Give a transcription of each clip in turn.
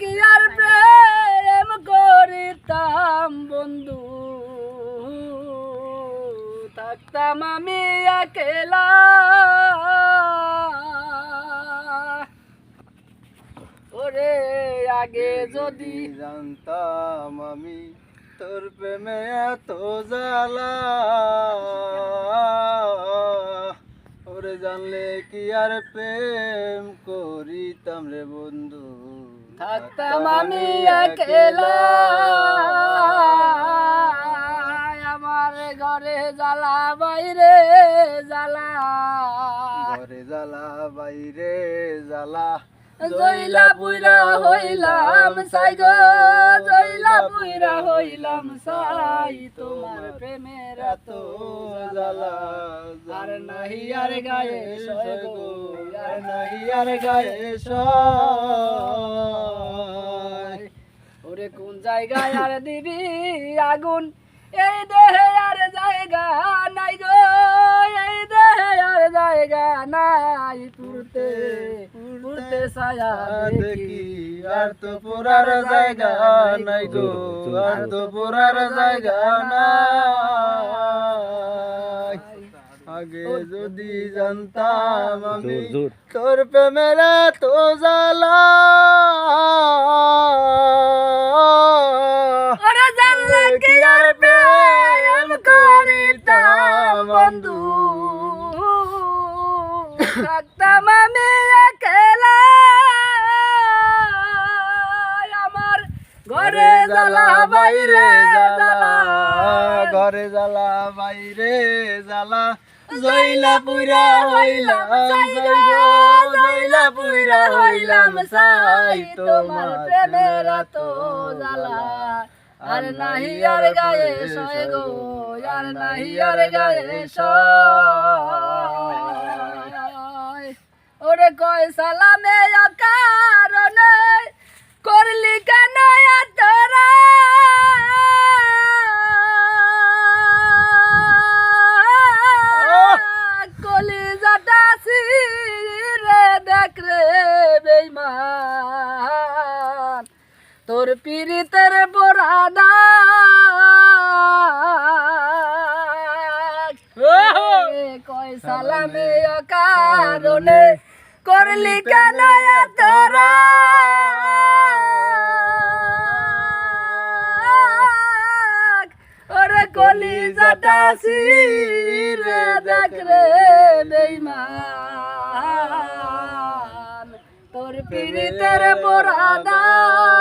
কি আর প্রেম করিতাম, বন্ধু? থাকতাম আমি একেলা। ওরে আগে যদি জানতাম আমি তোর প্রেমে এত জ্বালা। ওরে জানলে কি আর প্রেম করিতাম রে বন্ধু? থাকতাম আমি একেলা। আমার ঘরে জ্বালা বাইরে জ্বালা। ঘরে জ্বালা বাইরে জ্বালা। জইলা পুইরা হইলাম সাই গো জইলা পুইরা হইলাম সাই, তোমার প্রেমের এত জ্বালা। আর নাহি আর গায়ে আর নাহি আর গায়ে ওরে কোন জায়গায় আর দিবি আগুন? এই দেহে আর জায়গা নাই গো, এই দেহে আর জায়গা নাই পুরতে। পুরতে ছায়া দেখি। আর তো পুরার জায়গা নাই গো আর তো পুরার জায়গা নাই। আগে যদি জানতাম আমি তোর প্রেমের তো জ্বালা। কি আর প্রেম করিতাম বন্ধু? থাকতাম আমি ঘরে জ্বালা বাইরে জ্বালা, ঘরে জ্বালা বাইরে জ্বালা। জইলা পুরা হইলাম জইলা পুরা হইলাম সাই, তোমার প্রেমের তো জ্বালা। আর নাহি আর গায়ে সয় গো, আর নাহি আর গায়ে সয়। ওরে কয় সালামে কারণে তোর পীড়িতের বোরাদা কয় সালামে কারণে করলি কেন তোরা? ওরে কলি যাটা রে দেখ রে বেইমান। তোর পীড়িতের বোরাদা করে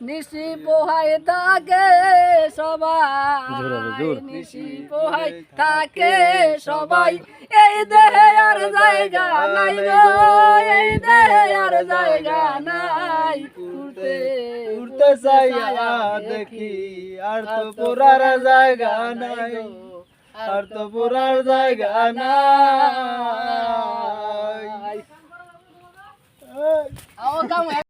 নিশি পোহাই থাকে সবাই নিশি পোহাই থাকে সবাই। এই দেহে আর জায়গা নাই গো এই দেহে আর জায়গা নাই। উঠতে উঠতে চাইয়া দেখি আর তো পুরার জায়গা নাই আর তো পুরার জায়গা নাই।